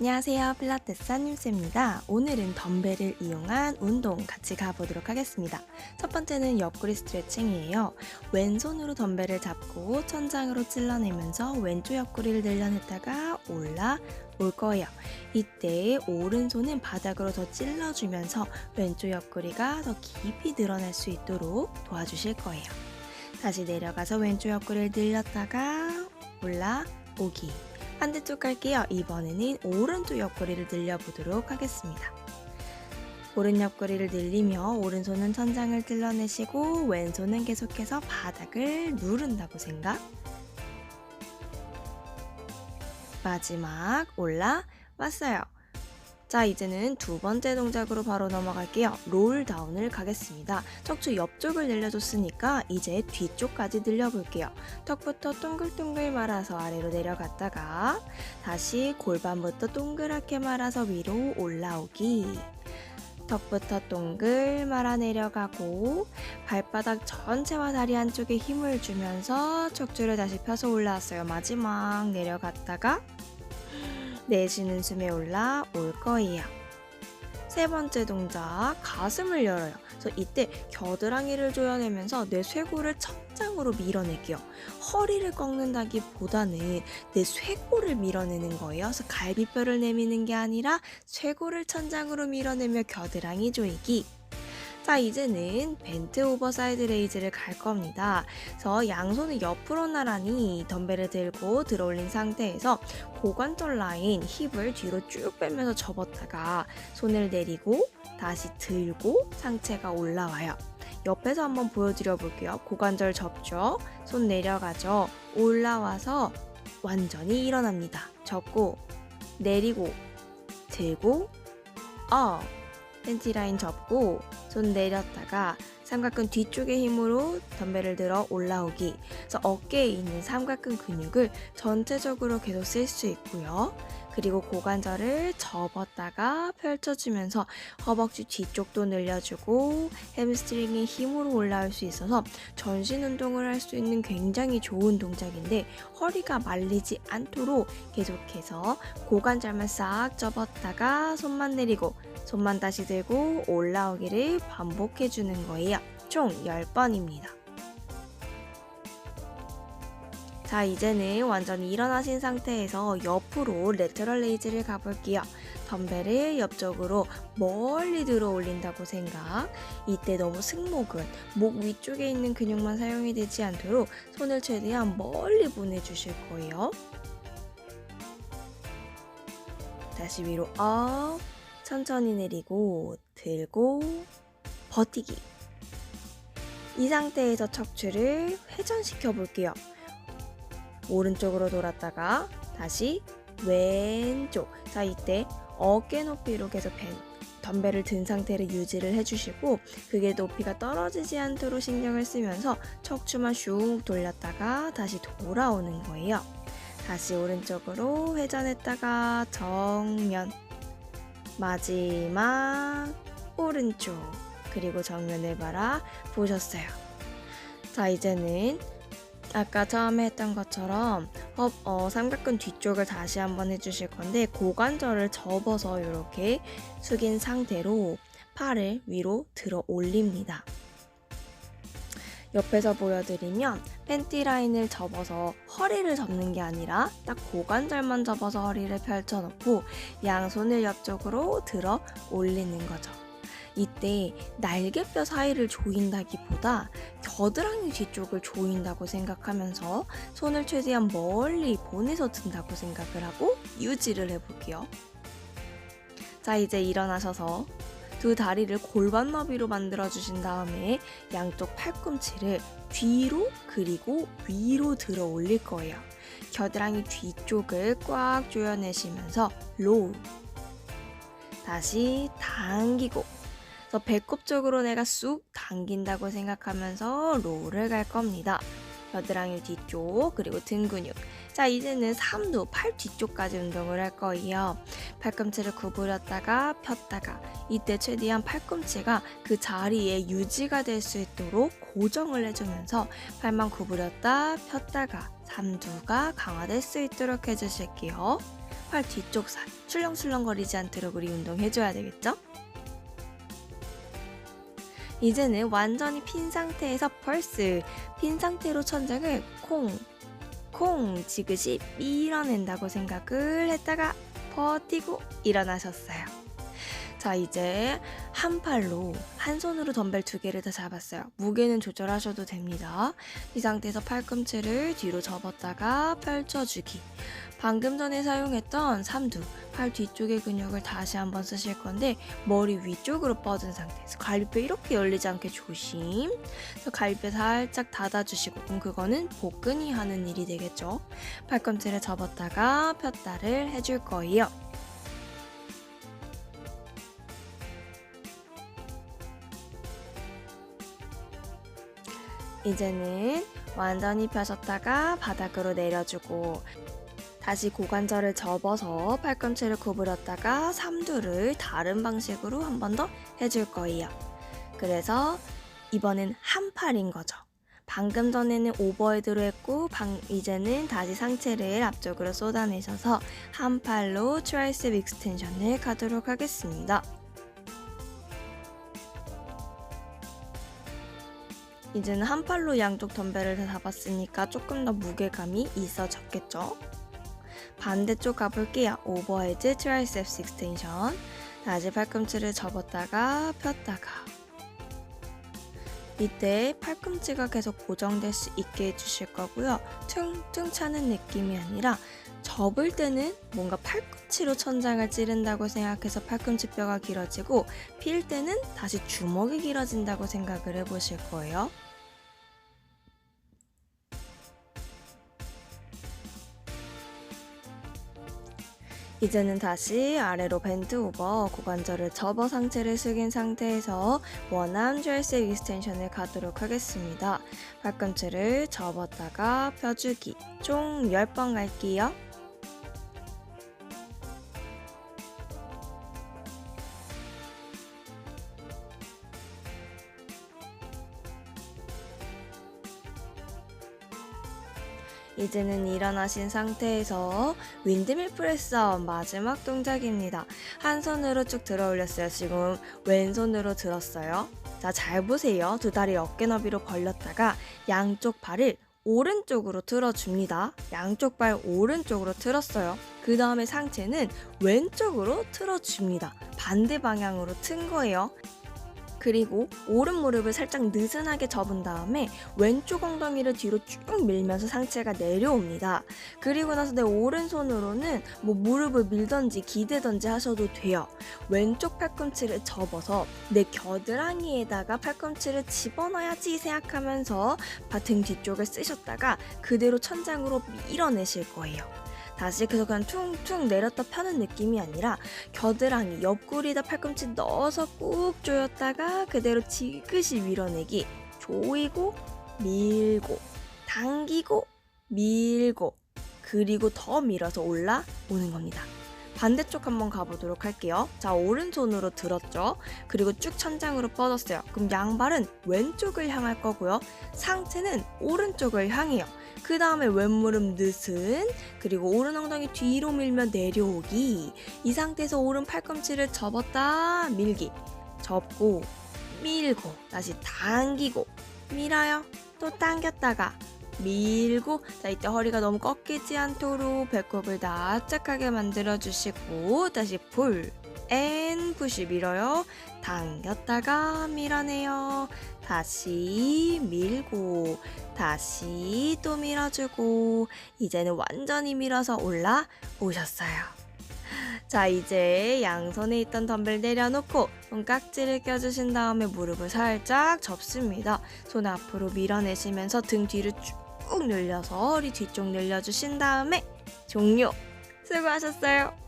안녕하세요. 필라테스 한님쌤입니다. 오늘은 덤벨을 이용한 운동 같이 가보도록 하겠습니다. 첫 번째는 옆구리 스트레칭이에요. 왼손으로 덤벨을 잡고 천장으로 찔러내면서 왼쪽 옆구리를 늘려냈다가 올라 올 거예요. 이때 오른손은 바닥으로 더 찔러주면서 왼쪽 옆구리가 더 깊이 늘어날 수 있도록 도와주실 거예요. 다시 내려가서 왼쪽 옆구리를 늘렸다가 올라오기. 반대쪽 갈게요. 이번에는 오른쪽 옆구리를 늘려보도록 하겠습니다. 오른 옆구리를 늘리며 오른손은 천장을 찔러내시고 왼손은 계속해서 바닥을 누른다고 생각. 마지막 올라왔어요. 자, 이제는 두 번째 동작으로 바로 넘어갈게요. 롤 다운을 가겠습니다. 척추 옆쪽을 늘려줬으니까 이제 뒤쪽까지 늘려볼게요. 턱부터 동글동글 말아서 아래로 내려갔다가 다시 골반부터 동그랗게 말아서 위로 올라오기. 턱부터 동글 말아 내려가고 발바닥 전체와 다리 한쪽에 힘을 주면서 척추를 다시 펴서 올라왔어요. 마지막 내려갔다가 내쉬는 숨에 올라 올 거예요. 세 번째 동작, 가슴을 열어요. 그래서 이때 겨드랑이를 조여내면서 내 쇄골을 천장으로 밀어낼게요. 허리를 꺾는다기 보다는 내 쇄골을 밀어내는 거예요. 그래서 갈비뼈를 내미는 게 아니라 쇄골을 천장으로 밀어내며 겨드랑이 조이기. 자, 이제는 벤트 오버사이드 레이즈를 갈 겁니다. 그래서 양손을 옆으로 나란히 덤벨을 들고 들어올린 상태에서 고관절 라인 힙을 뒤로 쭉 빼면서 접었다가 손을 내리고 다시 들고 상체가 올라와요. 옆에서 한번 보여드려 볼게요. 고관절 접죠. 손 내려가죠. 올라와서 완전히 일어납니다. 접고 내리고 들고 업 팬티 라인 접고 손 내렸다가 삼각근 뒤쪽의 힘으로 덤벨을 들어 올라오기. 그래서 어깨에 있는 삼각근 근육을 전체적으로 계속 쓸 수 있고요. 그리고 고관절을 접었다가 펼쳐주면서 허벅지 뒤쪽도 늘려주고 햄스트링의 힘으로 올라올 수 있어서 전신 운동을 할 수 있는 굉장히 좋은 동작인데 허리가 말리지 않도록 계속해서 고관절만 싹 접었다가 손만 내리고 손만 다시 들고 올라오기를 반복해 주는 거예요. 총 10번입니다. 자, 이제는 완전히 일어나신 상태에서 옆으로 레터럴 레이즈를 가볼게요. 덤벨을 옆쪽으로 멀리 들어 올린다고 생각. 이때 너무 승모근, 목 위쪽에 있는 근육만 사용이 되지 않도록 손을 최대한 멀리 보내주실 거예요. 다시 위로 업, 천천히 내리고 들고 버티기. 이 상태에서 척추를 회전시켜 볼게요. 오른쪽으로 돌았다가 다시 왼쪽. 자, 이때 어깨 높이로 계속 벤, 덤벨을 든 상태를 유지를 해주시고 그게 높이가 떨어지지 않도록 신경을 쓰면서 척추만 슉 돌렸다가 다시 돌아오는 거예요. 다시 오른쪽으로 회전했다가 정면 마지막 오른쪽 그리고 정면을 바라 보셨어요. 자 이제는 아까 처음에 했던 것처럼 어, 어, 삼각근 뒤쪽을 다시 한번 해주실 건데 고관절을 접어서 이렇게 숙인 상태로 팔을 위로 들어 올립니다. 옆에서 보여드리면 팬티 라인을 접어서 허리를 접는 게 아니라 딱 고관절만 접어서 허리를 펼쳐놓고 양손을 옆쪽으로 들어 올리는 거죠. 이때 날개뼈 사이를 조인다기보다 겨드랑이 뒤쪽을 조인다고 생각하면서 손을 최대한 멀리 보내서 든다고 생각을 하고 유지를 해볼게요. 자, 이제 일어나셔서 두 다리를 골반 너비로 만들어 주신 다음에 양쪽 팔꿈치를 뒤로 그리고 위로 들어 올릴 거예요. 겨드랑이 뒤쪽을 꽉 조여내시면서 로우. 다시 당기고 그래서 배꼽 쪽으로 내가 쑥 당긴다고 생각하면서 로우를 갈 겁니다. 겨드랑이 뒤쪽 그리고 등 근육 자 이제는 삼두 팔 뒤쪽까지 운동을 할 거예요 팔꿈치를 구부렸다가 폈다가 이때 최대한 팔꿈치가 그 자리에 유지가 될 수 있도록 고정을 해주면서 팔만 구부렸다 폈다가 삼두가 강화될 수 있도록 해주실게요 팔 뒤쪽 살 출렁출렁거리지 않도록 우리 운동해줘야 되겠죠? 이제는 완전히 핀 상태에서 펄스 핀 상태로 천장을 콩, 콩 지그시 밀어낸다고 생각을 했다가 버티고 일어나셨어요. 자, 이제 한 팔로 한 손으로 덤벨 두 개를 다 잡았어요. 무게는 조절하셔도 됩니다. 이 상태에서 팔꿈치를 뒤로 접었다가 펼쳐주기. 방금 전에 사용했던 삼두, 팔 뒤쪽의 근육을 다시 한번 쓰실 건데 머리 위쪽으로 뻗은 상태에서 갈비뼈 이렇게 열리지 않게 조심. 갈비뼈 살짝 닫아주시고 그럼 그거는 복근이 하는 일이 되겠죠. 팔꿈치를 접었다가 폈다를 해줄 거예요. 이제는 완전히 펴셨다가 바닥으로 내려주고 다시 고관절을 접어서 팔꿈치를 구부렸다가 삼두를 다른 방식으로 한 번 더 해줄 거예요. 그래서 이번엔 한 팔인 거죠. 방금 전에는 오버헤드로 했고 방, 이제는 다시 상체를 앞쪽으로 쏟아내셔서 한 팔로 트라이셉 익스텐션을 가도록 하겠습니다. 이제는 한 팔로 양쪽 덤벨을 다 잡았으니까 조금 더 무게감이 있어졌겠죠? 반대쪽 가볼게요. 오버헤드 트라이셉스 익스텐션. 다시 팔꿈치를 접었다가 폈다가 이때 팔꿈치가 계속 고정될 수 있게 해주실 거고요. 퉁 퉁 차는 느낌이 아니라 접을 때는 뭔가 팔꿈치로 천장을 찌른다고 생각해서 팔꿈치뼈가 길어지고 필 때는 다시 주먹이 길어진다고 생각을 해보실 거예요. 이제는 다시 아래로 벤트 오버 고관절을 접어 상체를 숙인 상태에서 원한 트라이셉 익스텐션을 가도록 하겠습니다. 팔꿈치를 접었다가 펴주기 총 10번 갈게요. 이제는 일어나신 상태에서 윈드밀 프레스업 마지막 동작입니다. 한 손으로 쭉 들어 올렸어요. 지금 왼손으로 들었어요. 자, 잘 보세요. 두 다리 어깨 너비로 벌렸다가 양쪽 발을 오른쪽으로 틀어줍니다. 양쪽 발 오른쪽으로 틀었어요. 그 다음에 상체는 왼쪽으로 틀어줍니다. 반대 방향으로 튼 거예요. 그리고 오른 무릎을 살짝 느슨하게 접은 다음에 왼쪽 엉덩이를 뒤로 쭉 밀면서 상체가 내려옵니다. 그리고 나서 내 오른손으로는 뭐 무릎을 밀던지 기대던지 하셔도 돼요. 왼쪽 팔꿈치를 접어서 내 겨드랑이에다가 팔꿈치를 집어넣어야지 생각하면서 등 뒤쪽을 쓰셨다가 그대로 천장으로 밀어내실 거예요. 다시 그래서 그냥 퉁퉁 내렸다 펴는 느낌이 아니라 겨드랑이 옆구리에다 팔꿈치 넣어서 꾹 조였다가 그대로 지그시 밀어내기 조이고 밀고 당기고 밀고 그리고 더 밀어서 올라오는 겁니다. 반대쪽 한번 가보도록 할게요. 자, 오른손으로 들었죠? 그리고 쭉 천장으로 뻗었어요. 그럼 양발은 왼쪽을 향할 거고요. 상체는 오른쪽을 향해요. 그 다음에 왼무릎 느슨 그리고 오른 엉덩이 뒤로 밀며 내려오기. 이 상태에서 오른 팔꿈치를 접었다 밀기. 접고 밀고 다시 당기고. 밀어요. 또 당겼다가 밀고 자 이때 허리가 너무 꺾이지 않도록 배꼽을 납작하게 만들어 주시고 다시 풀 앤 푸시 밀어요 당겼다가 밀어내요 다시 밀고 다시 또 밀어주고 이제는 완전히 밀어서 올라오셨어요. 자 이제 양손에 있던 덤벨 내려놓고 손깍지를 껴주신 다음에 무릎을 살짝 접습니다. 손 앞으로 밀어내시면서 등 뒤를 쭉 늘려서 허리 뒤쪽 늘려주신 다음에 종료! 수고하셨어요.